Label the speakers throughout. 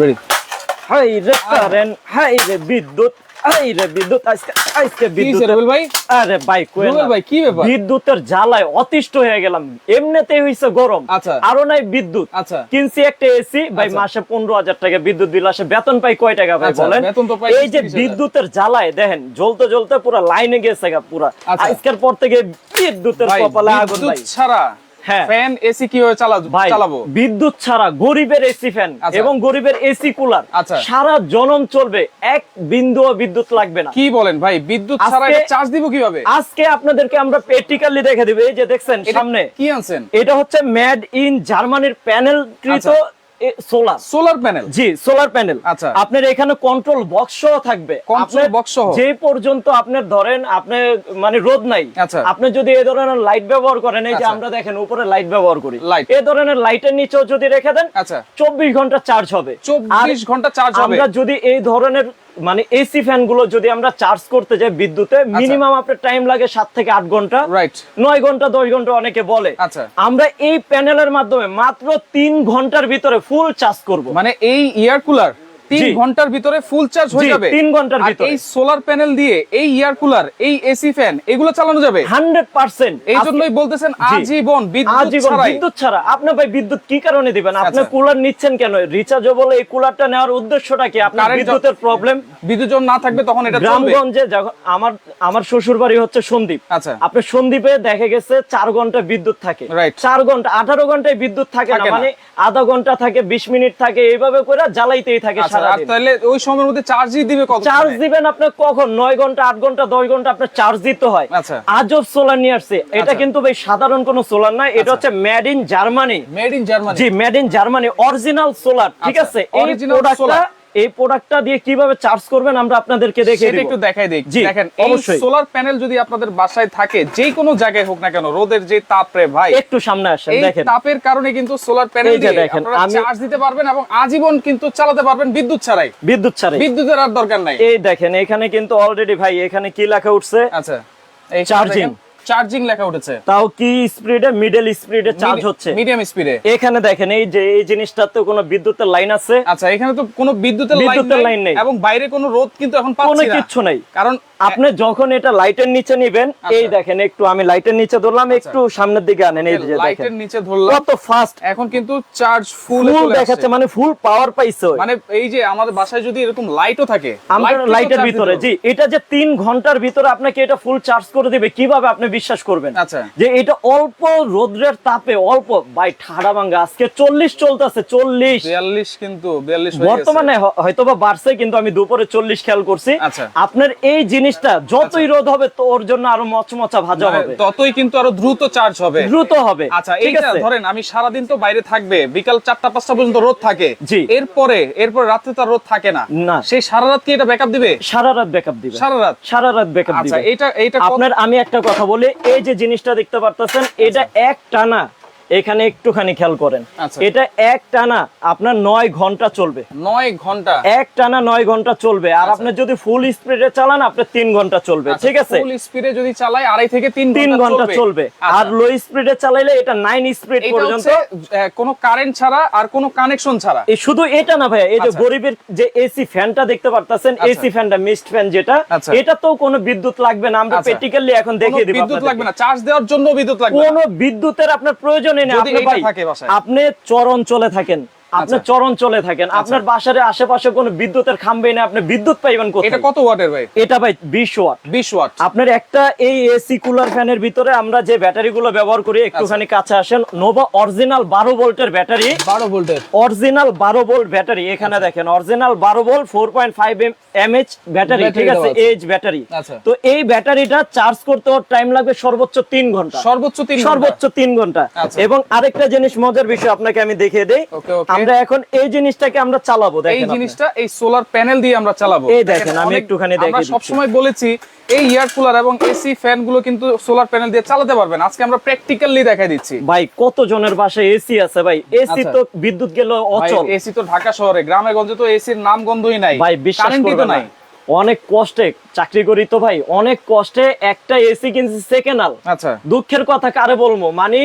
Speaker 1: Ready
Speaker 2: high ray current high ray বিদ্যুৎ high ray বিদ্যুৎ আজকে আজকে বিদ্যুৎ
Speaker 1: রুবেল ভাই?
Speaker 2: আরে ভাই কোয়েল
Speaker 1: রুবেল ভাই কি ব্যাপার?
Speaker 2: বিদ্যুতের জ্বালায় অতিষ্ঠ হয়ে গেলাম। এমনিতেই হইছে গরম।
Speaker 1: আচ্ছা।
Speaker 2: আরও নাই বিদ্যুৎ।
Speaker 1: আচ্ছা।
Speaker 2: কিনছি একটা এসি ভাই
Speaker 1: আচ্ছা।
Speaker 2: মাসে পনেরো হাজার টাকা বিদ্যুৎ বিল আসে। বেতন পাই কয় টাকা ভাই
Speaker 1: আচ্ছা,
Speaker 2: বলেন? এই যে বিদ্যুতের জ্বালায় দেখেন জ্বলতে জ্বলতে পুরো লাইনে গেছে গা পুরা।
Speaker 1: আচ্ছা।
Speaker 2: আজকের পর থেকে বিদ্যুতের কপালে আগুন ভাই।
Speaker 1: ছাড়া। ফ্যান এসি কি হয়ে
Speaker 2: চালাবো
Speaker 1: চালাবো?
Speaker 2: বিদ্যুৎ ছাড়া গরিবের এসি ফ্যান
Speaker 1: আচ্ছা।
Speaker 2: এবং গরিবের এসি কুলার
Speaker 1: আচ্ছা।
Speaker 2: সারা জনম চলবে এক বিন্দু বিদ্যুৎ লাগবে না।
Speaker 1: কি বলেন ভাই বিদ্যুৎ ছাড়া চার্জ দিব কীভাবে?
Speaker 2: আজকে আপনাদেরকে আমরা প্র্যাকটিক্যালি দেখে দিব এই যে দেখছেন সামনে।
Speaker 1: কি আনছেন?
Speaker 2: এটা হচ্ছে মেড ইন জার্মানির প্যানেল কৃত। সোলার
Speaker 1: সোলার প্যানেল
Speaker 2: জি সোলার প্যানেল
Speaker 1: আচ্ছা।
Speaker 2: আপনার এখানে কন্ট্রোল বক্স সহ থাকবে কন্ট্রোল
Speaker 1: বক্স সহ?
Speaker 2: যে পর্যন্ত আপনার ধরেন আপনি মানে রোদ নাই
Speaker 1: আচ্ছা।
Speaker 2: আপনি যদি এই ধরনের লাইট ব্যবহার করেন এই যে
Speaker 1: আচ্ছা।
Speaker 2: আমরা দেখেন উপরে লাইট ব্যবহার করি। এই ধরনের লাইটের নিচেও যদি রেখে দেন
Speaker 1: আচ্ছা
Speaker 2: চব্বিশ ঘণ্টা চার্জ হবে
Speaker 1: চব্বিশ ঘণ্টা চার্জ হবে
Speaker 2: আমরা যদি এই ধরনের মানে এসি ফ্যানগুলো যদি আমরা চার্জ করতে যাই বিদ্যুতে মিনিমাম আপনার টাইম লাগে সাত থেকে আট ঘণ্টা।
Speaker 1: রাইট
Speaker 2: নয় ঘণ্টা দশ ঘণ্টা অনেকে বলে।
Speaker 1: আচ্ছা।
Speaker 2: আমরা এই প্যানেলের মাধ্যমে মাত্র তিন ঘণ্টার ভিতরে ফুল চার্জ করব।
Speaker 1: মানে এই এয়ার কুলার তিন ঘণ্টার ভিতরে ফুল চার্জ হয়ে যাবে।
Speaker 2: তিন
Speaker 1: ঘণ্টার
Speaker 2: ভিতরে।
Speaker 1: এই সোলার প্যানেল দিয়ে এই এয়ার কুলার এই এসি ফ্যান এগুলো চালানো যাবে?
Speaker 2: Hundred percent.
Speaker 1: এই জন্যই বলতেছেন আজীবন বিদ্যুৎ
Speaker 2: ছাড়া। আপনি ভাই বিদ্যুৎ কি কারণে দিবেন? আপনি
Speaker 1: আচ্ছা।
Speaker 2: কুলার নিচ্ছেন কেন? রিচার্জেবল এই কুলারটা নেওয়ার উদ্দেশ্যটা কি? আপনার বিদ্যুতের প্রবলেম
Speaker 1: বিদ্যুৎ না থাকবে তখন এটা
Speaker 2: গ্রামগঞ্জে আমার আমার শ্বশুর বাড়ি হচ্ছে সন্দীপ
Speaker 1: আচ্ছা।
Speaker 2: আপনার সন্দীপে দেখা গেছে চার ঘণ্টা বিদ্যুৎ থাকে। চার ঘণ্টা আঠারো ঘন্টায় বিদ্যুৎ থাকে না। মানে আধা ঘণ্টা থাকে বিশ মিনিট থাকে এইভাবে করে জ্বালাইতেই থাকে
Speaker 1: আচ্ছা। আর তাহলে ওই সময়ের মধ্যে চার্জই দিবে কত
Speaker 2: চার্জ দিবেন আপনি কখন? নয় ঘণ্টা আট ঘণ্টা দশ ঘণ্টা আপনার চার্জ দিতে হয়।
Speaker 1: আচ্ছা।
Speaker 2: আজব সোলার নিয়ে আসছে। এটা
Speaker 1: আচ্ছা।
Speaker 2: কিন্তু ভাই সাধারণ কোনো সোলার না এটা হচ্ছে made in Germany
Speaker 1: made in Germany
Speaker 2: G made in Germany original solar ঠিক
Speaker 1: আচ্ছা,
Speaker 2: আছে? এই প্রোডাক্টটা। এই প্রোডাক্টটা দিয়ে কীভাবে চার্জ করবেন আমরা আপনাদেরকে দেখে
Speaker 1: সেটা
Speaker 2: দিব।
Speaker 1: একটু দেখাই দেখ দেখেন এই
Speaker 2: অবশ্যই।
Speaker 1: সোলার প্যানেল যদি আপনাদের বাসায় থাকে যে কোনো জায়গায় হোক না কেন রোদের যে তাপ রে ভাই
Speaker 2: একটু সামনে আসেন
Speaker 1: এই
Speaker 2: দেখেন।
Speaker 1: তাপের কারণে কিন্তু সোলার প্যানেল দিয়ে
Speaker 2: দেখেন,
Speaker 1: চার্জ দিতে পারবেন এবং আজীবন কিন্তু চালাতে পারবেন বিদ্যুৎ ছাড়াই।
Speaker 2: বিদ্যুৎ ছাড়াই।
Speaker 1: বিদ্যুতের আর দরকার নাই।
Speaker 2: এই দেখেন এখানে কিন্তু অলরেডি ভাই এখানে কি লেখা উঠছে?
Speaker 1: আচ্ছা এই
Speaker 2: Charging।
Speaker 1: চার্জিং লেখা উঠেছে।
Speaker 2: তাও কি স্পিডে মিডল স্পিডে চার্জ হচ্ছে।
Speaker 1: মিডিয়াম স্পিডে
Speaker 2: এখানে দেখেন এই যে এই জিনিসটাতে কোনো বিদ্যুতের লাইন আছে?
Speaker 1: আচ্ছা এখানে তো কোনো বিদ্যুতের লাইন
Speaker 2: বিদ্যুতের লাইন নেই।
Speaker 1: এবং বাইরে কোনো রোদ কিন্তু এখন পাচ্ছি না।
Speaker 2: কিচ্ছু নাই।
Speaker 1: কারণ
Speaker 2: আপনি যখন এটা লাইটের নিচে নিবেন
Speaker 1: আচ্ছা।
Speaker 2: এই দেখেন একটু আমি লাইটের নিচে ধরলাম একটু সামনের দিকে আনেন এই যে
Speaker 1: লাইটের নিচে ধরলাম।
Speaker 2: কত ফাস্ট
Speaker 1: এখন কিন্তু চার্জ ফুল
Speaker 2: ফুল দেখাচ্ছে মানে ফুল পাওয়ার পাইছে।
Speaker 1: মানে এই যে আমাদের বাসায় যদি এরকম লাইটও থাকে থেকেও
Speaker 2: লাইটের ভিতরে জি এটা যে তিন ঘণ্টার ভিতরে আপনাকে এটা ফুল চার্জ করে দিবে কীভাবে আপনি বিশ্বাস করবেন।
Speaker 1: আচ্ছা।
Speaker 2: যে এটা অল্প রোদ্রের তাপে অল্প ভাই ঠাড়া ভাঙ্গা। আজকে চল্লিশ চলতেছে চল্লিশ।
Speaker 1: বিয়াল্লিশ কিন্তু।
Speaker 2: বর্তমানে হ- হয়তোবা বাড়ছে কিন্তু আমি দুপুরে চল্লিশ খেয়াল করছি।
Speaker 1: আচ্ছা।
Speaker 2: আপনার এই জিনিসটা যতই রোদ হবে তো ওর জন্য আরও মচমচা ভাজা
Speaker 1: মানে
Speaker 2: হবে।
Speaker 1: ততই কিন্তু আরও দ্রুত চার্জ হবে।
Speaker 2: দ্রুত হবে।
Speaker 1: আচ্ছা এইটা ধরেন আমি সারাদিন তো বাইরে থাকবে বিকাল চারটা পাঁচটা পর্যন্ত রোদ থাকে।
Speaker 2: জি।
Speaker 1: এরপরে এরপর রাতে তো রোদ থাকে না।
Speaker 2: না।
Speaker 1: সেই সারা রাত কি এটা ব্যাকআপ দিবে?
Speaker 2: সারা রাত ব্যাকআপ দিবে।
Speaker 1: সারা রাত?
Speaker 2: সারা রাত ব্যাকআপ
Speaker 1: আচ্ছা
Speaker 2: দিবে।
Speaker 1: এটা এইটা
Speaker 2: আপনার আমি একটা কথা বলি এই যে জিনিসটা দেখতে পারতেছেন এটা এক টানা। এখানে একটুখানি খেয়াল করেন।
Speaker 1: আচ্ছা।
Speaker 2: এটা এক টানা আপনার নয় ঘণ্টা চলবে।
Speaker 1: নয় ঘণ্টা।
Speaker 2: এক টানা নয় ঘণ্টা চলবে। আর আপনি যদি ফুল স্পিডে চালান আপনার তিন ঘণ্টা চলবে। ঠিক আছে?
Speaker 1: ফুল স্পিডে যদি চালাই আড়াই থেকে তিন
Speaker 2: তিন ঘণ্টা চলবে।
Speaker 1: আচ্ছা।
Speaker 2: আর লো স্পিডে চালাইলে এটা নাইন স্পিড পর্যন্ত
Speaker 1: কোনো কারেন্ট ছাড়া আর কোনো কানেকশন ছাড়া।
Speaker 2: এই শুধু এটা না ভাইয়া এই যে
Speaker 1: আচ্ছা।
Speaker 2: গরিবের যে এসি ফ্যানটা দেখতে পারতেছেন
Speaker 1: আচ্ছা।
Speaker 2: এসি ফ্যানটা মিস্ট ফ্যান যেটা
Speaker 1: আচ্ছা।
Speaker 2: এটা তো কোনো বিদ্যুৎ লাগবে না। আমরা
Speaker 1: আচ্ছা।
Speaker 2: প্র্যাকটিক্যালি এখন দেখিয়ে দিব
Speaker 1: বিদ্যুৎ লাগবে না। চার্জ দেওয়ার জন্য বিদ্যুৎ লাগবে
Speaker 2: কোনো বিদ্যুতের আপনার প্রয়োজনই নেই আপনি
Speaker 1: চরণ চলে
Speaker 2: আপনি চর অঞ্চলে থাকেন। আপনি
Speaker 1: আচ্ছা।
Speaker 2: অঞ্চলে থাকেন আপনার বাসার আশেপাশে কোনো বিদ্যুতের খাম্বে না আপনি বিদ্যুৎ পাইবেন
Speaker 1: এটা কত ওয়াটের ভাই
Speaker 2: এটা ভাই বিশ ওয়াট
Speaker 1: বিশ ওয়াট
Speaker 2: আপনার একটা এই এসি কুলার ফ্যানের ভিতরে আমরা যে ব্যাটারি গুলো ব্যবহার করি একটুখানি
Speaker 1: আচ্ছা।
Speaker 2: কাছে আসেন নোভা অরিজিনাল বারো ভোল্টের ব্যাটারি
Speaker 1: বারো ভোল্টের
Speaker 2: অরিজিনাল বারো ভোল্ট ব্যাটারি এখানে দেখেন অরিজিনাল বারো volt four point five MH battery ঠিক আছে। এইচ ব্যাটারি
Speaker 1: আচ্ছা।
Speaker 2: তো এই ব্যাটারিটা চার্জ করতে ওর টাইম লাগবে সর্বোচ্চ তিন ঘণ্টা
Speaker 1: সর্বোচ্চ তিন ঘণ্টা।
Speaker 2: সর্বোচ্চ তিন ঘণ্টা
Speaker 1: আচ্ছা।
Speaker 2: এবং আরেকটা জিনিস মজার বিষয় আপনাকে আমি দেখিয়ে দেই
Speaker 1: Okay, okay.
Speaker 2: আমরা এখন এই জিনিসটাকে আমরা চালাবো
Speaker 1: এই জিনিসটা এই সোলার প্যানেল দিয়ে আমরা চালাবো।
Speaker 2: এই দেখেন, আমি একটুখানি
Speaker 1: আমরা সবসময় বলেছি এই এয়ার কুলার এবং এসি ফ্যানগুলো কিন্তু সোলার প্যানেল দিয়ে চালাতে পারবেন। আজকে আমরা প্র্যাকটিক্যালি দেখাই দিচ্ছি।
Speaker 2: ভাই কত জনের বাসায় এসি আছে ভাই? এসি
Speaker 1: আচ্ছা।
Speaker 2: তো বিদ্যুৎ গেল অচল।
Speaker 1: এসি তো ঢাকা শহরে গ্রামে গঞ্জে তো এসির নাম গন্ধই নাই।
Speaker 2: ভাই বিশ্বাস করবেন
Speaker 1: নাই।
Speaker 2: অনেক কষ্টে চাকরি করি তো ভাই অনেক কষ্টে একটা এসি কিনছি সেকেন্ড হাল
Speaker 1: আচ্ছা।
Speaker 2: দুঃখের কথা কারে বলব? মানে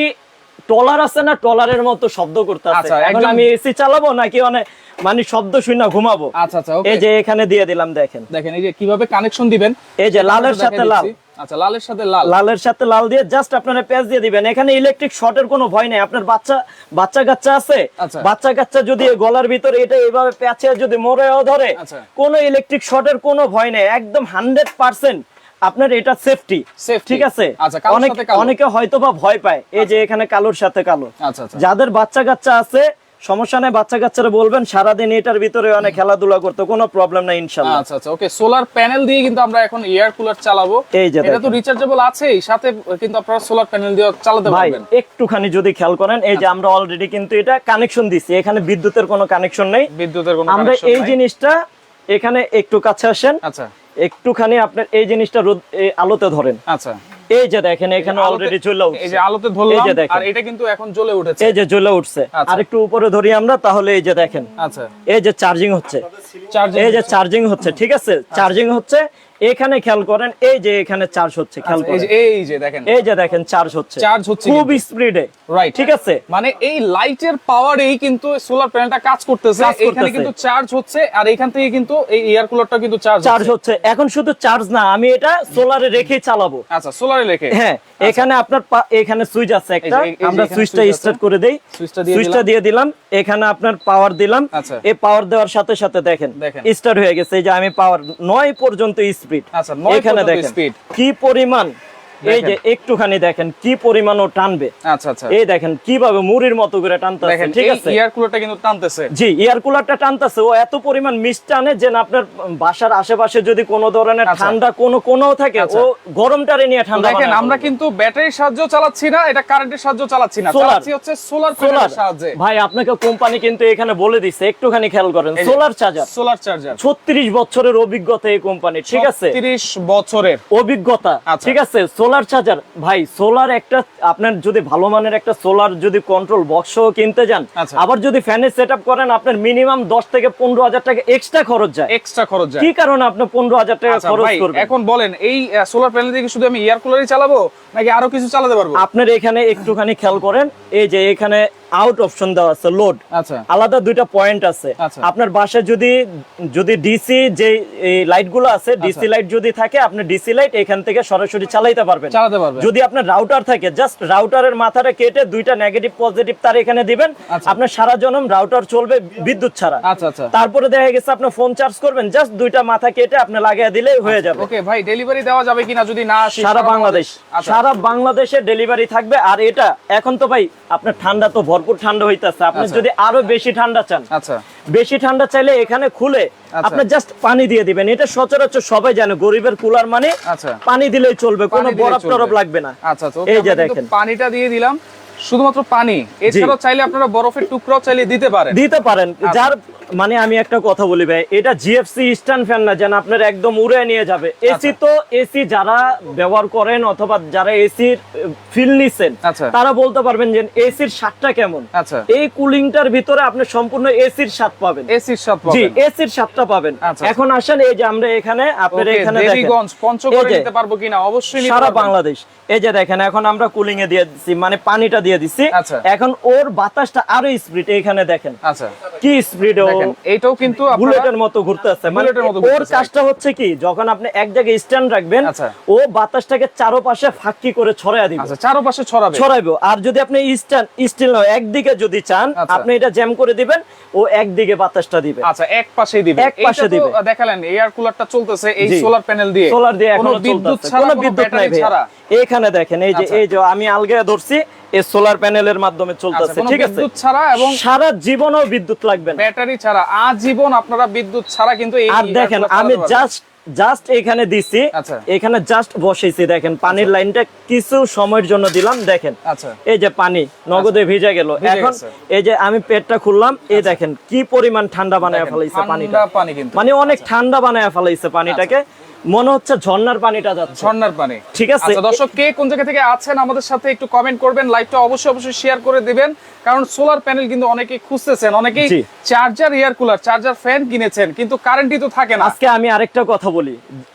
Speaker 2: টলার আছে না টলারের মতো শব্দ করতে আছে
Speaker 1: আচ্ছা,
Speaker 2: এখন আমি এসি চালাবো নাকি অনেক মানে শব্দ শুনে ঘুমাবো?
Speaker 1: আচ্ছা আচ্ছা
Speaker 2: এই যে এখানে দিয়ে দিলাম দেখেন।
Speaker 1: দেখেন এই যে কীভাবে কানেকশন দিবেন?
Speaker 2: এই যে লালের সাথে লাল।
Speaker 1: আচ্ছা লালের সাথে লাল।
Speaker 2: লালের সাথে লাল দিয়ে জাস্ট আপনারা পেঁয়াজ দিয়ে দিবেন। এখানে ইলেকট্রিক শর্টের কোনো ভয় নেই। আপনার বাচ্চা বাচ্চা কাচ্চা আছে?
Speaker 1: আচ্ছা।
Speaker 2: বাচ্চা কাচ্চা যদি গলার ভিতরে এটা এইভাবে পেঁচে যদি মরেও ধরে
Speaker 1: আচ্ছা।
Speaker 2: কোনো ইলেকট্রিক শর্টের কোনো ভয় নেই। একদম হান্ড্রেড পার্সেন্ট আপনার এটা সেফটি ঠিক আছে?
Speaker 1: আচ্ছা,
Speaker 2: অনেক হয়তো বা ভয় পায় এই যে এখানে কালোর সাথে কালো।
Speaker 1: আচ্ছা আচ্ছা।
Speaker 2: যাদের বাচ্চা কাচ্চা আছে সমস্যা নেই বাচ্চা কাচ্চারা বলবেন সারাদিন এটার ভিতরে অনেক খেলাধুলা করতে কোনো প্রবলেম নাই ইনশাল্লাহ।
Speaker 1: আচ্ছা আচ্ছা ওকে সোলার প্যানেল দিয়ে কিন্তু আমরা এখন এয়ার কুলার চালাবো।
Speaker 2: এই যে
Speaker 1: এটা তো রিচার্জেবল আছেই সাথে কিন্তু আপনারা সোলার প্যানেল দিয়ে চালাতে
Speaker 2: ভাই
Speaker 1: পারবেন।
Speaker 2: একটুখানি যদি খেয়াল করেন এই
Speaker 1: আচ্ছা।
Speaker 2: যে আমরা অলরেডি কিন্তু এটা কানেকশন দিছি এখানে বিদ্যুতের কোনো কানেকশন নেই।
Speaker 1: বিদ্যুতের কোনো
Speaker 2: আমরা এই জিনিসটা এখানে একটু কাছে আসেন।
Speaker 1: আচ্ছা।
Speaker 2: একটুখানি আপনার এই জিনিসটা রোদ- আলোতে ধরেন।
Speaker 1: আচ্ছা।
Speaker 2: এই যে দেখেন এখানে
Speaker 1: অলরেডি
Speaker 2: অলরেডি চলে
Speaker 1: এই যে আলোতে ধরলাম। আর এটা কিন্তু এখন জ্বলে উঠেছে।
Speaker 2: এই যে জ্বলে উঠছে।
Speaker 1: আচ্ছা।
Speaker 2: আর একটু উপরে ধরি আমরা তাহলে এই যে দেখেন।
Speaker 1: আচ্ছা।
Speaker 2: এই যে চার্জিং হচ্ছে।
Speaker 1: চার্জিং
Speaker 2: এই যে চার্জিং হচ্ছে ঠিক আছে? চার্জিং হচ্ছে এখানে খেয়াল করেন এই যে এখানে চার্জ হচ্ছে খেয়াল
Speaker 1: আচ্ছা, যে
Speaker 2: করেন।
Speaker 1: এই যে দেখেন।
Speaker 2: এই যে দেখেন চার্জ হচ্ছে।
Speaker 1: চার্জ হচ্ছে
Speaker 2: খুব স্পিডে
Speaker 1: রাইট
Speaker 2: ঠিক আছে?
Speaker 1: মানে এই লাইটের পাওয়ারেই কিন্তু সোলার প্যানেলটা কাজ করতেছে। এখানে কিন্তু চার্জ হচ্ছে আর এখান থেকে কিন্তু এই এয়ার কুলারটা কিন্তু চার্জ
Speaker 2: চার্জ হচ্ছে। এখন শুধু চার্জ না আমি এটা সোলারে রেখে চালাবো।
Speaker 1: আচ্ছা সোলারে লেখে
Speaker 2: হ্যাঁ এখানে আপনার এখানে সুইচ আছে একটা। আমরা সুইচটা স্টার্ট করে দেই।
Speaker 1: সুইচটা দিয়ে
Speaker 2: সুইচটা দিয়ে দিলাম। এখানে আপনার পাওয়ার দিলাম।
Speaker 1: আচ্ছা।
Speaker 2: এই পাওয়ার দেওয়ার সাথে সাথে দেখেন
Speaker 1: দেখেন।
Speaker 2: স্টার্ট হয়ে গেছে। এই যে আমি পাওয়ার নয় পর্যন্ত স্পিড
Speaker 1: আচ্ছা, নয়
Speaker 2: এখানে দেখেন কি পরিমাণ এই যে একটুখানি দেখেন কি পরিমাণ ও টানবে।
Speaker 1: আচ্ছা আচ্ছা
Speaker 2: এই দেখেন কীভাবে মুড়ির মতো করে টানতে
Speaker 1: দেখেন
Speaker 2: ঠিক আছে?
Speaker 1: এয়ার কুলারটা কিন্তু টানতেছে।
Speaker 2: জি এয়ার কুলারটা টানতেছে ও এত পরিমাণ মিষ্ট টানে যে আপনার বাসার আশেপাশে যদি কোনো ধরনের
Speaker 1: আচ্ছা।
Speaker 2: ঠান্ডা কোনো কোনাও থাকে
Speaker 1: আচ্ছা।
Speaker 2: ও গরমটারে নিয়ে ঠান্ডা
Speaker 1: দেখেন আমরা কিন্তু ব্যাটারির সাহায্য চালাচ্ছি না এটা কারেন্টের সাহায্য চালাচ্ছি না। চালাচ্ছি হচ্ছে সোলার প্যানেলের সাহায্যে।
Speaker 2: ভাই আপনাকে কোম্পানি কিন্তু এখানে বলে দিচ্ছে একটুখানি খেয়াল করেন সোলার চার্জার
Speaker 1: সোলার চার্জার
Speaker 2: ছত্রিশ বছরের অভিজ্ঞতা এই কোম্পানি ঠিক আছে?
Speaker 1: 30 বছরের।
Speaker 2: অভিজ্ঞতা
Speaker 1: আচ্ছা।
Speaker 2: ঠিক আছে? সোলার চার্জার ভাই সোলার একটা আপনার যদি ভালো মানের একটা সোলার যদি কন্ট্রোল বক্স কিনতে যান
Speaker 1: আচ্ছা।
Speaker 2: আবার যদি ফ্যানের সেট করেন আপনার মিনিমাম দশ থেকে পনেরো হাজার টাকা এক্সট্রা খরচ যায়।
Speaker 1: এক্সট্রা খরচ যায়।
Speaker 2: কি কারণে আপনি পনেরো হাজার টাকা
Speaker 1: আচ্ছা
Speaker 2: খরচ করবেন?
Speaker 1: এখন বলেন এই সোলার প্যানেল থেকে শুধু আমি এয়ার কুলারই চালাবো নাকি আরও কিছু চালাতে পারব?
Speaker 2: আপনার এখানে একটুখানি খেয়াল করেন এই যে এখানে আউট অপশন দেওয়া আছে লোড
Speaker 1: আচ্ছা।
Speaker 2: আলাদা দুইটা পয়েন্ট আছে।
Speaker 1: আচ্ছা।
Speaker 2: আপনার বাসায় যদি যদি ডিসি যে লাইটগুলো আছে ডিসি
Speaker 1: আচ্ছা।
Speaker 2: লাইট যদি থাকে আপনি ডিসি লাইট এখান থেকে সরাসরি চালাইতে পারবেন।
Speaker 1: চালাতে পারবেন।
Speaker 2: যদি আপনার রাউটার থাকে জাস্ট রাউটারের মাথাটা কেটে দুইটা নেগেটিভ পজিটিভ তার এখানে দিবেন।
Speaker 1: আচ্ছা।
Speaker 2: আপনার সারা জনম রাউটার চলবে বিদ্যুৎ ছাড়া।
Speaker 1: আচ্ছা আচ্ছা।
Speaker 2: তারপরে দেখা গেছে আপনার ফোন চার্জ করবেন জাস্ট দুইটা মাথা কেটে আপনি লাগিয়ে দিলেই হয়ে যাবে।
Speaker 1: ওকে ভাই ডেলিভারি দেওয়া যাবে কিনা যদি না আসে
Speaker 2: সারা বাংলাদেশ। সারা বাংলাদেশে ডেলিভারি থাকবে আর এটা এখন তো ভাই আপনার ঠান্ডা তো ভরপুর ঠান্ডা হইতাছে। আপনি
Speaker 1: আচ্ছা।
Speaker 2: যদি আরও বেশি ঠান্ডা চান
Speaker 1: আচ্ছা।
Speaker 2: বেশি ঠান্ডা চাইলে এখানে খুলে
Speaker 1: আচ্ছা।
Speaker 2: আপনি জাস্ট পানি দিয়ে দিবেন। এটা সচরাচর সবাই জানে গরিবের কুলার মানে
Speaker 1: আচ্ছা।
Speaker 2: পানি দিলেই চলবে কোনো বরফ টরফ লাগবে না।
Speaker 1: আচ্ছা
Speaker 2: এই যে দেখেন।
Speaker 1: পানিটা দিয়ে দিলাম। শুধুমাত্র পানি। এছাড়াও চাইলে আপনারা বরফের টুকরাও চাইলে দিতে পারেন।
Speaker 2: দিতে পারেন। যার মানে আমি একটা কথা বলি ভাই এটা জিএফসি স্ট্যান্ড ফ্যান না যেন আপনার একদম উড়ে নিয়ে যাবে। এসি
Speaker 1: আচ্ছা।
Speaker 2: তো এসি যারা ব্যবহার করেন অথবা যারা এসির ফিল নিছেন। তারা বলতে পারবেন যে এসির স্বাদটা কেমন।
Speaker 1: আচ্ছা।
Speaker 2: এই কুলিংটার ভিতরে আপনি সম্পূর্ণ এসির স্বাদ পাবেন।
Speaker 1: এসির সাথে
Speaker 2: জি এসির স্বাদটা পাবেন।
Speaker 1: আচ্ছা।
Speaker 2: এখন আসেন এই যে আমরা এখানে আপনার এখানে দেখেন।
Speaker 1: পঞ্চগড়ে নিতে পারব কিনা? অবশ্যই
Speaker 2: সারা বাংলাদেশ। এই যে দেখেন এখন আমরা কুলিং এ দিয়ে দিচ্ছি মানে পানিটা দিয়ে দিচ্ছি
Speaker 1: আচ্ছা।
Speaker 2: এখন ওর বাতাসটা আরও স্পিড এখানে দেখেন।
Speaker 1: আচ্ছা।
Speaker 2: কি স্পিড ও
Speaker 1: দেখেন কিন্তু
Speaker 2: বুলেটের মতো ঘুরতেছে মানে ওর কাজটা হচ্ছে কি যখন আপনি এক জায়গায় স্ট্যান্ড রাখবেন
Speaker 1: আচ্ছা।
Speaker 2: ও বাতাসটাকে চারপাশে ফাঁকি করে ছড়ায় দিবে।
Speaker 1: আচ্ছা চারপাশে ছড়াবে।
Speaker 2: ছড়াইবো। আর যদি আপনি স্ট্যান্ড স্টিল নয় একদিকে যদি চান
Speaker 1: আচ্ছা।
Speaker 2: আপনি এটা জ্যাম করে দিবেন ও একদিকে বাতাসটা দিবে।
Speaker 1: আচ্ছা এক পাশেই দিবে।
Speaker 2: এক পাশে দিবে।
Speaker 1: দেখালেন এয়ার কুলারটা চলতেছে এই সোলার প্যানেল দিয়ে।
Speaker 2: সোলার দিয়ে
Speaker 1: কোনো
Speaker 2: এখনও
Speaker 1: বিদ্যুৎ ছাড়া
Speaker 2: কোনো বিদ্যুৎ নাই
Speaker 1: ছাড়া।
Speaker 2: এখানে দেখেন এই যে
Speaker 1: আচ্ছা।
Speaker 2: এই যে আমি আলগে ধরছি এই সোলার প্যানেলের মাধ্যমে
Speaker 1: আচ্ছা
Speaker 2: চলতেছে ঠিক আছে?
Speaker 1: বিদ্যুৎ ছাড়া এবং
Speaker 2: সারা জীবনও বিদ্যুৎ লাগবে না।
Speaker 1: ব্যাটারি ছাড়া আজীবন আপনারা বিদ্যুৎ ছাড়া কিন্তু এই
Speaker 2: আর দেখেন আমি জাস্ট জাস্ট এখানে দিছি
Speaker 1: আচ্ছা।
Speaker 2: এখানে জাস্ট বসেছি দেখেন পানির লাইনটা কিছু সময়ের জন্য দিলাম দেখেন।
Speaker 1: আচ্ছা।
Speaker 2: এই যে পানি নগদে ভিজে গেল। এখন এই যে আমি পেটটা খুললাম এই দেখেন কি পরিমাণ ঠান্ডা বানায় ফেলাইছে পানিটা। মানে অনেক ঠান্ডা বানায় ফেলাইছে পানিটাকে। মনে হচ্ছে ঝর্ণার পানিটা যাচ্ছে।
Speaker 1: ঝর্ণার পানি।
Speaker 2: ঠিক আছে।
Speaker 1: আচ্ছা দর্শক কে কোন জায়গা থেকে আছেন আমাদের সাথে একটু কমেন্ট করবেন লাইভটা অবশ্যই অবশ্যই শেয়ার করে দিবেন কারণ সোলার প্যানেল কিন্তু অনেকেই খুঁজতেছেন অনেকেই charger air cooler charger fan কিনেছেন কিন্তু কারেন্টই তো থাকে না।
Speaker 2: আজকে আমি আরেকটা কথা বলি।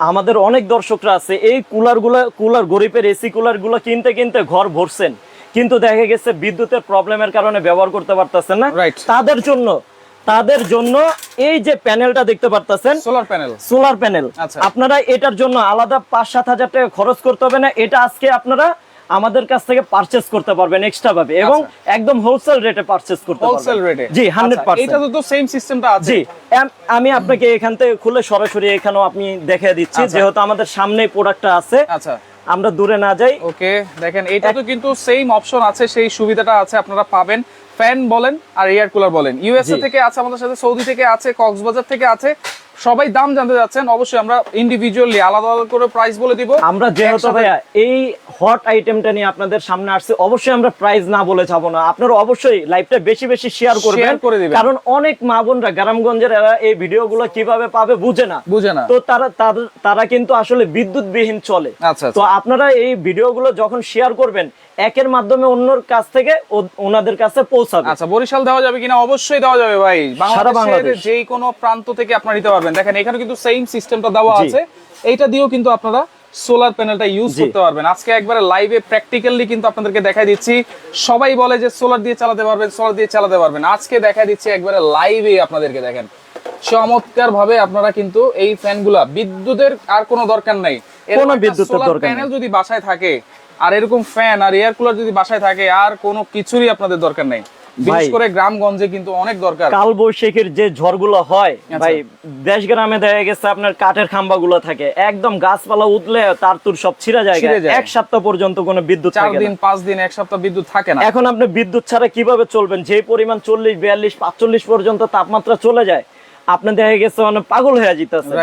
Speaker 2: আমাদের অনেক দর্শকরা আছে এই কুলারগুলা কুলার গরিবের এসি কুলারগুলো কিনতে কিনতে ঘর ভরছেন। কিন্তু দেখা গেছে বিদ্যুতের প্রবলেমের কারণে ব্যবহার করতে পারতেছেন না. তাদের জন্য তাদের জন্য এই যে প্যানেলটা দেখতে পারতেছেন
Speaker 1: সোলার প্যানেল
Speaker 2: সোলার প্যানেল
Speaker 1: আচ্ছা।
Speaker 2: আপনারা এটার জন্য আলাদা পাঁচ সাত হাজার টাকা খরচ করতে হবে না এটা আজকে আপনারা আমাদের কাছ থেকে পারচেস করতে পারবেন এক্সট্রা ভাবে এবং একদম হোলসেল রেটে পারচেস করতে পারবেন।
Speaker 1: হোলসেল রেটে
Speaker 2: জি হান্ড্রেড
Speaker 1: এটা
Speaker 2: পার্সেন্ট
Speaker 1: তো সেম সিস্টেমটা আছে।
Speaker 2: জি আমি আপনাকে এখান থেকে খুলে সরাসরি এখানেও আপনি দেখে দিচ্ছি
Speaker 1: আচ্ছা।
Speaker 2: যেহেতু আমাদের সামনেই প্রোডাক্টটা আছে।
Speaker 1: আচ্ছা।
Speaker 2: আমরা দূরে না যাই।
Speaker 1: ওকে দেখেন এটা তো কিন্তু সেম অপশন আছে সেই সুবিধাটা আছে আপনারা পাবেন। ফ্যান বলেন আর এয়ার কুলার বলেন। ইউএসএ থেকে আছে আমাদের সাথে সৌদি থেকে আছে কক্সবাজার থেকে আছে। সবাই দাম জানতে যাচ্ছেন অবশ্যই আমরা ইন্ডিভিজুয়ালি আলাদা আলাদা করে প্রাইস বলে দিব।
Speaker 2: আমরা যেহেতু ভাইয়া এই হট আইটেমটা নিয়ে আপনাদের সামনে আসছে অবশ্যই আমরা প্রাইস না বলে যাব না। আপনারা অবশ্যই লাইভটা বেশি বেশি শেয়ার করবেন।
Speaker 1: করে দিবেন।
Speaker 2: কারণ অনেক মা বোনরা গ্রামগঞ্জের এরা এই ভিডিওগুলো কীভাবে পাবে বুঝে না।
Speaker 1: বুঝে না।
Speaker 2: তো তারা তারা কিন্তু আসলে বিদ্যুৎ বিহীন চলে।
Speaker 1: আচ্ছা
Speaker 2: তো
Speaker 1: আচ্ছা
Speaker 2: আপনারা এই ভিডিওগুলো যখন শেয়ার করবেন একের মাধ্যমে অন্যর কাছ থেকে ওনাদের কাছে পৌঁছাবে।
Speaker 1: আচ্ছা বরিশাল দেওয়া যাবে কিনা? অবশ্যই দেওয়া যাবে ভাই। বাংলাদেশের
Speaker 2: বাংলাদেশ।
Speaker 1: যেই কোনো প্রান্ত থেকে আপনারা নিতে পারবেন। দেখেন এখানে কিন্তু সেম সিস্টেমটা দেওয়া আছে। এইটা দিয়েও কিন্তু আপনারা সোলার প্যানেলটা ইউজ করতে পারবেন। আজকে একবারে লাইভে প্র্যাকটিক্যালি কিন্তু আপনাদেরকে দেখাই দিচ্ছি। সবাই বলে যে সোলার দিয়ে চালাতে পারবেন সোলার দিয়ে চালাতে পারবেন। আজকে দেখাই দিচ্ছি একবারে লাইভে আপনাদেরকে দেখেন। চমৎকার ভাবে আপনারা কিন্তু এই ফ্যানগুলা বিদ্যুতের আর কোনো দরকার নাই।
Speaker 2: কোনো বিদ্যুতের দরকার নেই।
Speaker 1: প্যানেল যদি বাসায় থাকে আর এরকম ফ্যান আর এয়ার কুলার যদি বাসায় থাকে আর কোনো কিছুরই আপনাদের দরকার নেই। বিশেষ করে গ্রামগঞ্জে কিন্তু অনেক দরকার।
Speaker 2: কালবৈশাখীর যে ঝড়গুলো হয়
Speaker 1: আচ্ছা।
Speaker 2: ভাই দেশ গ্রামে দেখা গেছে আপনার কাঠের খাম্বা গুলো থাকে। একদম গাছপালা উঠলে তার তুর সব ছিঁড়ে যায়। এক সপ্তাহ পর্যন্ত কোনো বিদ্যুৎ
Speaker 1: চার দিন পাঁচ দিন এক সপ্তাহ বিদ্যুৎ থাকে না।
Speaker 2: এখন আপনি বিদ্যুৎ ছাড়া কীভাবে চলবেন? যে পরিমাণ চল্লিশ বিয়াল্লিশ পাঁচচল্লিশ পর্যন্ত তাপমাত্রা চলে যায় আপনি দেখা গেছে অনেক পাগল হয়ে
Speaker 1: জিতেছে.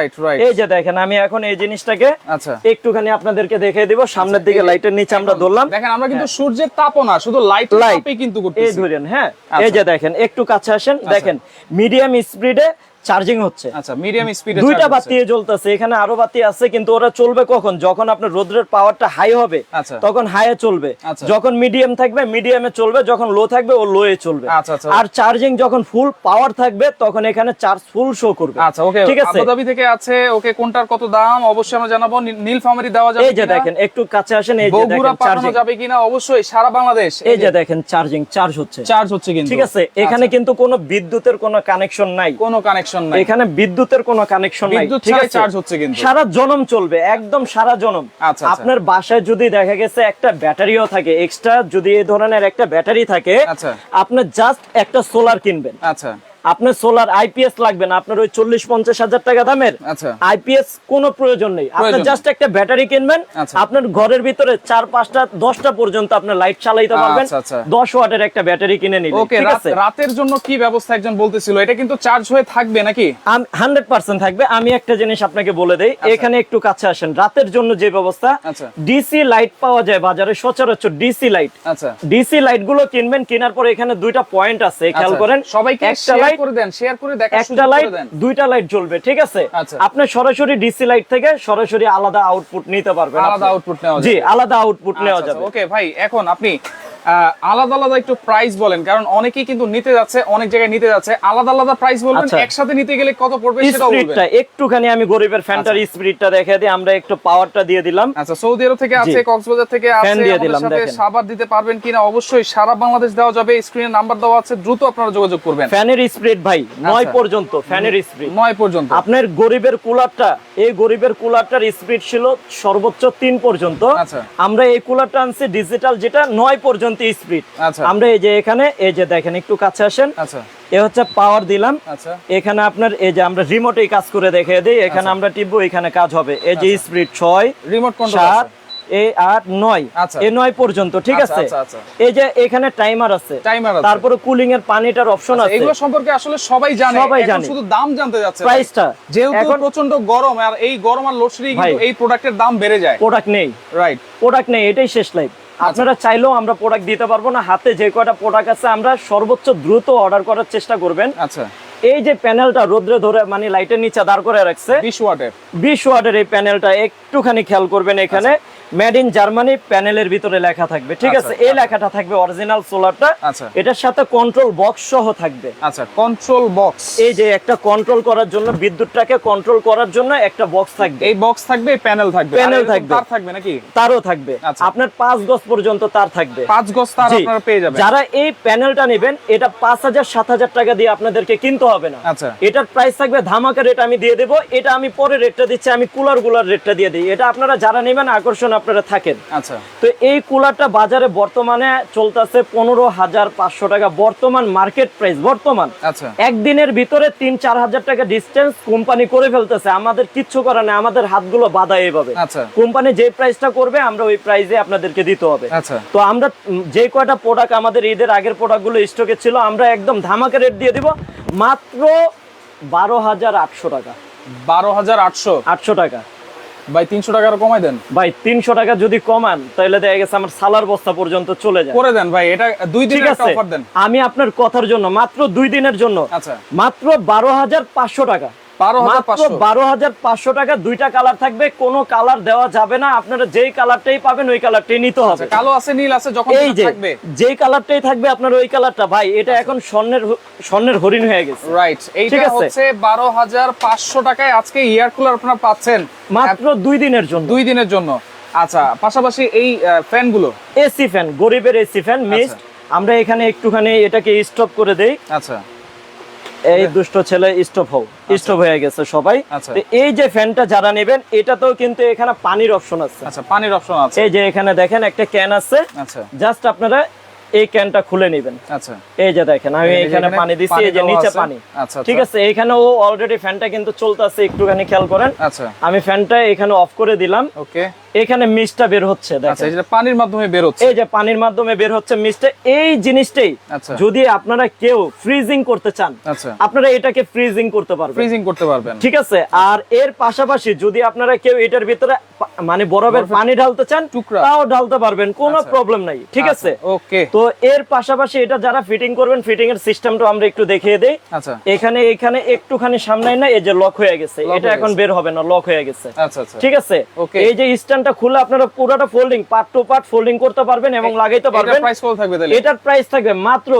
Speaker 2: এই যে দেখেন আমি এখন এই জিনিসটাকে
Speaker 1: আচ্ছা।
Speaker 2: একটুখানি আপনাদেরকে দেখে দিব। সামনের দিকে লাইটের নিচে আমরা ধরলাম।
Speaker 1: দেখেন আমরা কিন্তু সূর্যের তাপ না শুধু লাইট লাইট কিন্তু
Speaker 2: এই ধরেন হ্যাঁ।
Speaker 1: আচ্ছা।
Speaker 2: এই যে দেখেন একটু কাছে আসেন। দেখেন মিডিয়াম স্পিডে চার্জিং হচ্ছে।
Speaker 1: আচ্ছা মিডিয়াম স্পিডে
Speaker 2: দুইটা বাতি জ্বলতেছে এখানে আরও বাতি আছে কিন্তু ওরা চলবে কখন? যখন আপনার রোদ্রের পাওয়ারটা হাই হবে
Speaker 1: আচ্ছা।
Speaker 2: তখন হাইয়ে চলবে।
Speaker 1: আচ্ছা।
Speaker 2: যখন মিডিয়াম থাকবে মিডিয়ামে চলবে যখন লো থাকবে ও লোয়ে চলবে।
Speaker 1: আচ্ছা।
Speaker 2: আর চার্জিং যখন ফুল পাওয়ার থাকবে তখন এখানে চার্জ ফুল শো করবে।
Speaker 1: আচ্ছা ওকে
Speaker 2: ঠিক আছে?
Speaker 1: আবুধাবি থেকে আছে ওকে কোনটার কত দাম? অবশ্যই আমরা জানাব নীল- নীলফামারী দেওয়া যাবে
Speaker 2: এই যে দেখেন একটু কাছে আসেন এই যে
Speaker 1: বগুড়া
Speaker 2: দেখেন
Speaker 1: পাঠানো
Speaker 2: চার্জিং
Speaker 1: যাবে কিনা? অবশ্যই সারা বাংলাদেশ।
Speaker 2: এই যে দেখেন চার্জিং চার্জ হচ্ছে।
Speaker 1: চার্জ হচ্ছে কিন্তু।
Speaker 2: ঠিক আছে? এখানে কিন্তু কোনো বিদ্যুতের কোনো কানেকশন নাই।
Speaker 1: কোনো কানেকশন নাই।
Speaker 2: এখানে বিদ্যুতের কোনো কানেকশন নাই।
Speaker 1: বিদ্যুৎ ছাড়াই চার্জ হচ্ছে কিন্তু।
Speaker 2: সারা জনম চলবে একদম সারা জনম।
Speaker 1: আচ্ছা, আচ্ছা।
Speaker 2: আপনার বাসায় যদি দেখা গেছে একটা ব্যাটারিও থাকে এক্সট্রা যদি এই ধরনের একটা ব্যাটারি থাকে
Speaker 1: আচ্ছা।
Speaker 2: আপনার জাস্ট একটা সোলার কিনবেন।
Speaker 1: আচ্ছা।
Speaker 2: আপনার সোলার আইপিএস লাগবে না আপনার ওই চল্লিশ পঞ্চাশ হাজার টাকা দামের
Speaker 1: আচ্ছা।
Speaker 2: আইপিএস কোনো প্রয়োজন নেই। আপনার জাস্ট একটা ব্যাটারি কিনবেন
Speaker 1: আচ্ছা।
Speaker 2: আপনার ঘরের ভিতরে চার পাঁচটা দশটা পর্যন্ত আপনার লাইট চালাইতে পারবেন।
Speaker 1: আচ্ছা, আচ্ছা।
Speaker 2: দশ ওয়াটের একটা ব্যাটারি কিনে নিলেন।
Speaker 1: ওকে রাতের জন্য কি ব্যবস্থা একজন বলতেছিল? এটা কিন্তু চার্জ হয়ে থাকবে নাকি?
Speaker 2: হান্ড্রেড পার্সেন্ট থাকবে। আমি একটা জিনিস আপনাকে বলে দেই। এখানে একটু কাছে আসেন। রাতের জন্য যে ব্যবস্থা
Speaker 1: আচ্ছা।
Speaker 2: ডিসি লাইট পাওয়া যায় বাজারে সচরাচর ডিসি লাইট
Speaker 1: আচ্ছা।
Speaker 2: ডিসি লাইটগুলো কিনবেন কেনার পর এখানে দুইটা পয়েন্ট আছে। খেয়াল
Speaker 1: আচ্ছা,
Speaker 2: করেন
Speaker 1: সবাই
Speaker 2: একটা লাইট
Speaker 1: করে দেন শেয়ার করে দেখা
Speaker 2: একটা লাইট দুইটা লাইট জ্বলবে ঠিক আছে?
Speaker 1: আচ্ছা।
Speaker 2: আপনি সরাসরি ডিসি লাইট থেকে সরাসরি আলাদা আউটপুট নিতে পারবেন
Speaker 1: আলাদা আউটপুট নেওয়া
Speaker 2: জি আলাদা আউটপুট নেওয়া যাবে।
Speaker 1: ওকে ভাই এখন আপনি আলাদা আলাদা একটু প্রাইস বলেন কারণ অনেকেই কিন্তু নিতে যাচ্ছে অনেক জায়গায় নিতে যাচ্ছে। আলাদা আলাদা প্রাইস বলবেন
Speaker 2: আচ্ছা।
Speaker 1: একসাথে নিতে গেলে কত পড়বে সেটাও বলবেন।
Speaker 2: একটুখানি আমি গরিবের ফ্যানটার স্পিডটা দেখে দিই আমরা একটু পাওয়ারটা দিয়ে দিলাম।
Speaker 1: আচ্ছা সৌদি আরব থেকে আছে কক্সবাজার থেকে আছে আমাদের সাথে সাবার দিতে পারবেন কিনা অবশ্যই সারা বাংলাদেশ দেওয়া যাবে স্ক্রিনে নাম্বার দেওয়া আছে দ্রুত আপনারা যোগাযোগ করবেন।
Speaker 2: ফ্যানের স্পিড ভাই নয়
Speaker 1: আচ্ছা।
Speaker 2: পর্যন্ত ফ্যানের স্পিড
Speaker 1: নয় পর্যন্ত।
Speaker 2: আপনার গরিবের কুলারটা এই গরিবের কুলারটার স্পিড ছিল সর্বোচ্চ তিন পর্যন্ত।
Speaker 1: আচ্ছা।
Speaker 2: আমরা এই কুলারটা আনছি ডিজিটাল যেটা নয় পর্যন্ত স্পিড।
Speaker 1: আচ্ছা।
Speaker 2: আমরা এই যে এখানে এই যে দেখেন একটু কাছে আসেন।
Speaker 1: আচ্ছা।
Speaker 2: এ হচ্ছে পাওয়ার দিলাম।
Speaker 1: আচ্ছা।
Speaker 2: এখানে আপনার এই যে আমরা রিমোটেই কাজ করে দিই। এখানে আমরা টিপবো এখানে কাজ হবে। এই যে স্পিড ছয়
Speaker 1: রিমোট
Speaker 2: সাত এই আট নয়।
Speaker 1: আচ্ছা।
Speaker 2: এই নয় পর্যন্ত ঠিক
Speaker 1: আচ্ছা,
Speaker 2: আছে?
Speaker 1: আচ্ছা, আচ্ছা।
Speaker 2: এই যে এখানে টাইমার আছে। তারপরে কুলিং এর পানিটার অপশন আছে।
Speaker 1: এগুলো সম্পর্কে আসলে সবাই জানে।
Speaker 2: সবাই জানে।
Speaker 1: শুধু দাম জানতে যাচ্ছে
Speaker 2: প্রাইসটা
Speaker 1: যেহেতু প্রচণ্ড গরম আর এই গরম আর লোডশেডিং। এই প্রোডাক্টের দাম বেড়ে যায়।
Speaker 2: প্রোডাক্ট নেই।
Speaker 1: রাইট
Speaker 2: প্রোডাক্ট নেই এটাই শেষ লাইফ আপনারা চাইলেও আমরা প্রোডাক্ট দিতে পারব না। হাতে যে কয়টা প্রোডাক্ট আছে আমরা সর্বোচ্চ দ্রুত অর্ডার করার চেষ্টা করবেন।
Speaker 1: আচ্ছা।
Speaker 2: এই যে প্যানেলটা রোদ্রে ধরে মানে লাইটের নিচে দাঁড় করে রাখছে
Speaker 1: 20 ওয়াটের
Speaker 2: বিশ ওয়াটের এই প্যানেলটা একটুখানি খেয়াল করবেন এখানে। মেড ইন জার্মানি প্যানেলের ভিতরে লেখা থাকবে ঠিক
Speaker 1: আচ্ছা,
Speaker 2: আছে? এই লেখাটা থাকবে অরিজিনাল সোলারটা
Speaker 1: আচ্ছা।
Speaker 2: এটার সাথে কন্ট্রোল বক্স সহ থাকবে।
Speaker 1: আচ্ছা কন্ট্রোল বক্স
Speaker 2: এই যে একটা কন্ট্রোল করার জন্য বিদ্যুৎটাকে কন্ট্রোল করার জন্য একটা বক্স থাকবে।
Speaker 1: এই বক্স থাকবে প্যানেল থাকবে। এরকম
Speaker 2: থাকবে।
Speaker 1: তার থাকবে নাকি?
Speaker 2: তারও থাকবে।
Speaker 1: আচ্ছা।
Speaker 2: আপনার পাঁচ গজ পর্যন্ত তার থাকবে।
Speaker 1: পাঁচ গজ তার আপনারা পেয়ে যাবেন।
Speaker 2: যারা এই প্যানেলটা নেবেন এটা পাঁচ হাজার সাত হাজার টাকা দিয়ে আপনাদেরকে কিনতে হবে না।
Speaker 1: আচ্ছা।
Speaker 2: এটার প্রাইস থাকবে ধামাকা রেট আমি দিয়ে দেবো। এটা আমি পরে রেটটা দিচ্ছি আমি কুলারগুলার রেটটা দিয়ে দিই। এটা আপনারা যারা নেবেন আকর্ষণ আপনারা থাকেন।
Speaker 1: আচ্ছা।
Speaker 2: তো এই কুলারটা বাজারে বর্তমানে চলতেছে পনেরো হাজার পাঁচশো টাকা। বর্তমান মার্কেট প্রাইস বর্তমান।
Speaker 1: আচ্ছা।
Speaker 2: একদিনের ভিতরে তিন চার হাজার টাকা ডিস্টেন্স কোম্পানি করে ফেলতেছে। আমাদের কিচ্ছু করার নেই আমাদের হাতগুলো বাধা এইভাবে।
Speaker 1: আচ্ছা।
Speaker 2: কোম্পানি যে প্রাইসটা করবে আমরা ওই প্রাইসে আপনাদেরকে দিতে হবে।
Speaker 1: আচ্ছা।
Speaker 2: তো আমরা যে কয়টা প্রোডাক্ট আমাদের ঈদের আগের প্রোডাক্টগুলো স্টকে ছিল আমরা একদম ধামাকা রেট দিয়ে দিব। মাত্র বারো হাজার আটশো টাকা।
Speaker 1: বারো হাজার আটশো।
Speaker 2: আটশো টাকা।
Speaker 1: ভাই তিনশো টাকা আরও কমাই দেন।
Speaker 2: ভাই তিনশো টাকা যদি কমান তাহলে দেখা গেছে আমার সালার বস্তা পর্যন্ত চলে যায়।
Speaker 1: করে দেন ভাই এটা দুই দিনের একটা অফার দেন।
Speaker 2: আমি আপনার কথার জন্য মাত্র দুই দিনের জন্য
Speaker 1: আচ্ছা।
Speaker 2: মাত্র বারো হাজার পাঁচশো টাকা।
Speaker 1: বারো হাজার পাঁচশো।
Speaker 2: বারো হাজার পাঁচশো টাকা দুইটা কালার থাকবে কোনো কালার দেওয়া যাবে না। আপনারা যেই কালারটাই পাবেন ওই কালারটাই নিতে হবে।
Speaker 1: আচ্ছা, কালো আছে নীল আছে যখন
Speaker 2: এই যে যেই কালারটাই থাকবে আপনার ওই কালারটা। ভাই এটা এখন স্বর্ণের স্বর্ণের হরিণ হয়ে গেছে।
Speaker 1: রাইট এইটা হচ্ছে বারো হাজার পাঁচশো টাকায় আজকে কুলার আপনারা পাচ্ছেন।
Speaker 2: মাত্র দুই দিনের জন্য।
Speaker 1: দুই দিনের জন্য। আচ্ছা পাশাপাশি এই ফ্যানগুলো
Speaker 2: এসি ফ্যান গরিবের এসি ফ্যান মিস্ট আমরা এখানে একটুখানি এটাকে স্টপ করে দেই।
Speaker 1: আচ্ছা।
Speaker 2: এই দুষ্ট ছেলে স্টপ হোক স্টপ হয়ে গেছে সবাই।
Speaker 1: আচ্ছা।
Speaker 2: এই যে ফ্যানটা যারা নেবেন এটাতেও কিন্তু এখানে পানির অপশন আছে।
Speaker 1: আচ্ছা পানির অপশন আছে।
Speaker 2: এই যে এখানে দেখেন একটা ক্যান আছে।
Speaker 1: আচ্ছা।
Speaker 2: জাস্ট আপনারা এই ক্যানটা খুলে নেবেন।
Speaker 1: আচ্ছা।
Speaker 2: এই যে দেখেন আমি এখানে পানি
Speaker 1: দিছি
Speaker 2: এই যে নিচে পানি।
Speaker 1: আচ্ছা,
Speaker 2: ঠিক
Speaker 1: আচ্ছা।
Speaker 2: আছে এখানে ও অলরেডি ফ্যানটা কিন্তু চলতেছে একটুখানি খেয়াল করেন।
Speaker 1: আচ্ছা।
Speaker 2: আমি ফ্যানটা এখানে অফ করে দিলাম।
Speaker 1: ওকে
Speaker 2: এখানে মিস্টটা বের হচ্ছে
Speaker 1: আচ্ছা
Speaker 2: দেখেন
Speaker 1: এটা পানির মাধ্যমে বের হচ্ছে।
Speaker 2: এই যে পানির মাধ্যমে বের হচ্ছে মিস্টটা এই জিনিসটাই
Speaker 1: আচ্ছা।
Speaker 2: যদি আপনারা কেউ ফ্রিজিং করতে চান
Speaker 1: আচ্ছা।
Speaker 2: আপনারা এটাকে ফ্রিজিং করতে পারবেন।
Speaker 1: ফ্রিজিং করতে পারবেন।
Speaker 2: ঠিক আছে? আর এর পাশাপাশি যদি আপনারা কেউ এটার ভিতরে মানে বরফের পানি ঢালতে চান তাও ঢালতে পারবেন কোনো
Speaker 1: আচ্ছা।
Speaker 2: প্রবলেম নাই। ঠিক আছে?
Speaker 1: ওকে
Speaker 2: তো এর পাশাপাশি এটা যারা ফিটিং করবেন ফিটিং এর সিস্টেমটা আমরা একটু দেখিয়ে দেই।
Speaker 1: আচ্ছা।
Speaker 2: এখানে এখানে একটুখানি সামনে না এই যে লক হয়ে গেছে। এটা এখন বের হবে না লক হয়ে গেছে।
Speaker 1: আচ্ছা আচ্ছা।
Speaker 2: ঠিক আছে? এই যে স্ট্যান্ডটা খুলে আপনারা পুরোটা folding part two part folding করতে পারবেন এবং লাগাইতে পারবেন।
Speaker 1: প্রাইস কত থাকবে তাহলে?
Speaker 2: এটার প্রাইস থাকবে মাত্র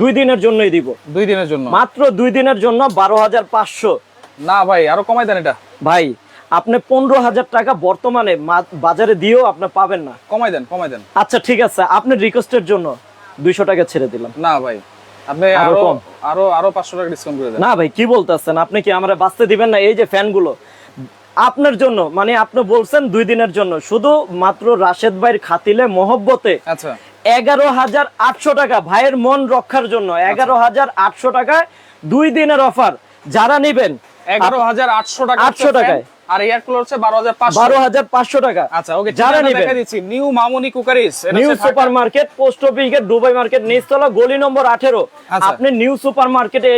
Speaker 2: দুই দিনের জন্যই দিব।
Speaker 1: দুই দিনের জন্য?
Speaker 2: মাত্র দুই দিনের জন্য বারো হাজার পাঁচশো।
Speaker 1: না ভাই আরও কমাই দেন এটা।
Speaker 2: ভাই আপনি পনেরো হাজার টাকা বর্তমানে বাজারে দিয়েও আপনি পাবেন না।
Speaker 1: কমাই দেন কমাই দেন।
Speaker 2: আচ্ছা ঠিক আছে। আপনি রিকোয়েস্টের জন্য দুইশো টাকা ছেড়ে দিলাম।
Speaker 1: না ভাই আপনি আরও
Speaker 2: আরও
Speaker 1: আরও আরও পাঁচশো টাকা ডিসকাউন্ট করে দেন।
Speaker 2: না ভাই কি বলতেছেন? আপনি কি আমরা বাঁচতে দিবেন না? এই যে ফ্যানগুলো আপনার জন্য মানে আপনি বলছেন দুই দিনের জন্য শুধু মাত্র রাশেদ ভাইয়ের খাতিলে মহব্বতে
Speaker 1: আচ্ছা।
Speaker 2: এগারো হাজার আটশো টাকা ভাইয়ের মন রক্ষার জন্য এগারো হাজার আটশো টাকায় দুই দিনের অফার যারা নেবেন
Speaker 1: এগারো হাজার আটশো টাকা আটশো
Speaker 2: টাকায়।
Speaker 1: আর এয়ার কুলার হচ্ছে বারো হাজার পাঁচশো।
Speaker 2: বারো হাজার পাঁচশো টাকা।
Speaker 1: আচ্ছা ওকে
Speaker 2: যারা নেবেন।
Speaker 1: দেখা দিচ্ছি। New Mamuni cookeries.
Speaker 2: New post office gate Dubai market নিচতলা গলি নম্বর আঠেরো।
Speaker 1: আচ্ছা।
Speaker 2: আপনি নিউ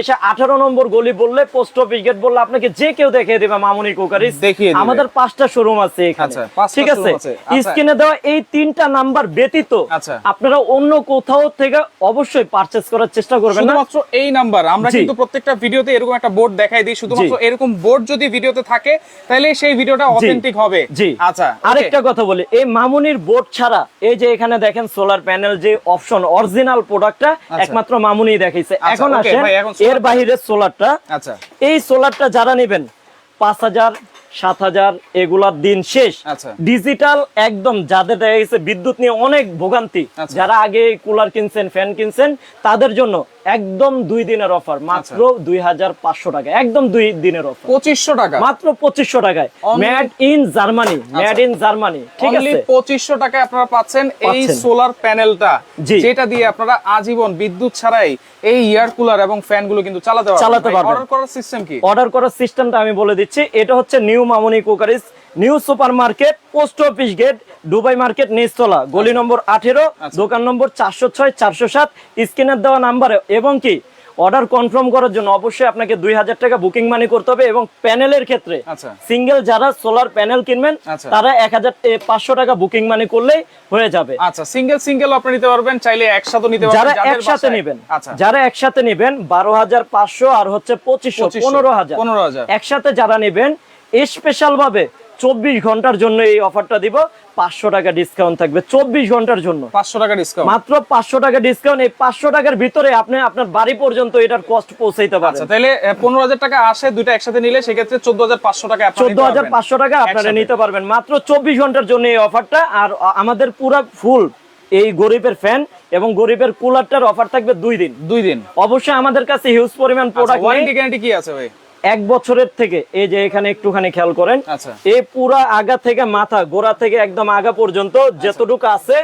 Speaker 2: এসে আঠারো নম্বর গলি বললে পোস্ট অফিস গেট বললে আপনাকে যে কেউ দেখিয়ে দেবে মামুনি কুকারিস।
Speaker 1: দেখিয়ে
Speaker 2: আমাদের পাঁচটা শোরুম আছে এখানে।
Speaker 1: আচ্ছা,
Speaker 2: ঠিক আছে।
Speaker 1: আচ্ছা।
Speaker 2: স্ক্রিনে দেওয়া এই তিনটা নাম্বার ব্যতীত। আপনারা অন্য কোথাও থেকে অবশ্যই পারচেস করার চেষ্টা করবেন
Speaker 1: শুধুমাত্র এই নাম্বার। আমরা কিন্তু প্রত্যেকটা ভিডিওতে এরকম একটা বোর্ড দেখাই দিই। শুধুমাত্র এরকম বোর্ড যদি ভিডিওতে থাকে তাহলে সেই ভিডিওটা অথেন্টিক হবে।
Speaker 2: জি।
Speaker 1: আচ্ছা
Speaker 2: আরেকটা কথা বলি এই মামুনির বোর্ড ছাড়া এই যে এখানে দেখেন সোলার প্যানেল যে অপশন অরিজিনাল প্রোডাক্টটা একমাত্র মামুনি দেখাইছে।
Speaker 1: আচ্ছা,
Speaker 2: এখন আসেন এর বাইরে সোলারটা
Speaker 1: আচ্ছা।
Speaker 2: এই সোলারটা যারা নেবেন পাঁচ হাজার সাত হাজার এগুলার দিন শেষ।
Speaker 1: আচ্ছা।
Speaker 2: ডিজিটাল একদম যাদের দেখা গেছে বিদ্যুৎ নিয়ে অনেক ভোগান্তি।
Speaker 1: আচ্ছা।
Speaker 2: যারা আগে কুলার কিনছেন ফ্যান কিনছেন তাদের জন্য একদম দুই দিনের অফার মাত্র
Speaker 1: আচ্ছা।
Speaker 2: দুই হাজার পাঁচশো টাকা একদম দুই দিনের অফার
Speaker 1: পঁচিশশো টাকা?
Speaker 2: মাত্র পঁচিশশো টাকায়। Made in Germany made in Germany ঠিক আছে?
Speaker 1: পঁচিশশো টাকায় আপনারা পাচ্ছেন এই সোলার প্যানেলটা যেটা দিয়ে আপনারা আজীবন বিদ্যুৎ ছাড়াই এই এয়ার কুলার এবং ফ্যানগুলো কিন্তু চালাতে পারবেন।
Speaker 2: চালাতে পারবেন।
Speaker 1: অর্ডার করার সিস্টেম কি?
Speaker 2: অর্ডার করার সিস্টেমটা আমি বলে দিচ্ছি এটা হচ্ছে new Mamuni cookeries new super market post office gate Dubai market নিচতলা গলি নম্বর আঠেরো
Speaker 1: আচ্ছা।
Speaker 2: দোকান নম্বর চারশো ছয় চারশো সাত স্ক্রিনের দেওয়া নাম্বারে। এবং কি অর্ডার কনফার্ম করার জন্য অবশ্যই আপনাকে দুই হাজার টাকা বুকিং মানি করতে হবে এবং প্যানেলের ক্ষেত্রে
Speaker 1: আচ্ছা।
Speaker 2: সিঙ্গেল যারা সোলার প্যানেল কিনবেন
Speaker 1: আচ্ছা।
Speaker 2: তারা এক হাজার পাঁচশো টাকা বুকিং মানি করলেই হয়ে যাবে।
Speaker 1: আচ্ছা সিঙ্গেল সিঙ্গেল আপনি নিতে পারবেন চাইলে একসাথে নিতে পারবেন
Speaker 2: যারা একসাথে নেবেন যারা একসাথে নেবেন বারো হাজার পাঁচশো আর হচ্ছে পঁচিশশো
Speaker 1: 2500,
Speaker 2: পনেরো হাজার। একসাথে যারা নেবেন স্পেশাল ভাবে চব্বিশ ঘণ্টার জন্য এই অফারটা দিব। পাঁচশো টাকা ডিসকাউন্ট থাকবে চব্বিশ ঘণ্টার জন্য।
Speaker 1: পাঁচশো টাকা ডিসকাউন্ট
Speaker 2: মাত্র পাঁচশো টাকা ডিসকাউন্ট এই পাঁচশো টাকার ভিতরে আপনি আপনার বাড়ি পর্যন্ত এটার কস্ট পৌঁছাইতে
Speaker 1: আচ্ছা
Speaker 2: পারছেন
Speaker 1: তাহলে পনেরো হাজার টাকা আসে দুইটা একসাথে নিলে সেক্ষেত্রে চোদ্দ হাজার পাঁচশো টাকা
Speaker 2: চোদ্দ হাজার পাঁচশো টাকা আপনারা নিতে পারবেন। মাত্র চব্বিশ ঘণ্টার জন্য এই অফারটা। আর আমাদের পুরা ফুল এই গরিবের ফ্যান এবং গরিবের কুলারটার অফার থাকবে দুই দিন।
Speaker 1: দুই দিন।
Speaker 2: অবশ্যই আমাদের কাছে হিউজ পরিমাণ প্রোডাক্ট
Speaker 1: ওয়ারেন্টি গ্যারান্টি কি আছে ভাই?
Speaker 2: এক বছরের থেকে এই যে এখানে একটুখানি খেয়াল করেন
Speaker 1: আচ্ছা।
Speaker 2: এই পুরা আগা থেকে মাথা গোড়া থেকে একদম আগা পর্যন্ত যতটুকু আছে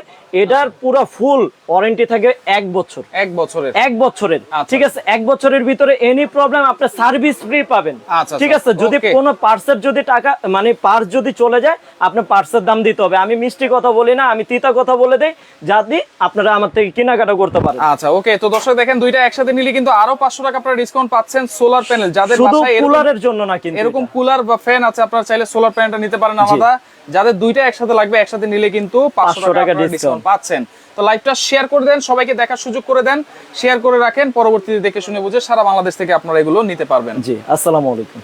Speaker 2: এটার পুরা ফুল ওয়ারেন্টি থাকে এক বছর।
Speaker 1: এক বছরের।
Speaker 2: এক বছরের।
Speaker 1: আচ্ছা।
Speaker 2: ঠিক আছে এক বছরের ভিতরে এনি প্রবলেম আপনি সার্ভিস ফ্রি পাবেন।
Speaker 1: আচ্ছা,
Speaker 2: ঠিক
Speaker 1: আচ্ছা,
Speaker 2: আছে যদি কোনো পার্সের যদি টাকা মানে পার্স যদি চলে যায় আপনি পার্সের দাম দিতে হবে। আমি মিষ্টি কথা বলি না আমি তিতা কথা বলে দেই যাতে আপনারা আমার থেকে কেনাকাটা করতে পারেন।
Speaker 1: আচ্ছা ওকে তো দর্শক দেখেন দুইটা একসাথে নিলে কিন্তু আরও পাঁচশো টাকা আপনারা ডিসকাউন্ট পাচ্ছেন সোলার প্যানেল যাদের
Speaker 2: শুধু কুলারের জন্য না কিন্তু
Speaker 1: এরকম কুলার বা ফ্যান আছে আপনারা চাইলে সোলার প্যানেলটা নিতে পারেন আলাদা। যাদের দুইটা একসাথে লাগবে একসাথে নিলে কিন্তু পাঁচশো
Speaker 2: 500
Speaker 1: টাকা
Speaker 2: টাকা
Speaker 1: ডিসকাউন্ট পাচ্ছেন। তো লাইভটা শেয়ার করে দেন সবাইকে দেখার সুযোগ করে দেন শেয়ার করে রাখেন পরবর্তীতে দেখে শুনে বুঝে সারা বাংলাদেশ থেকে আপনারা এগুলো নিতে পারবেন।
Speaker 2: জি আসসালামু আলাইকুম।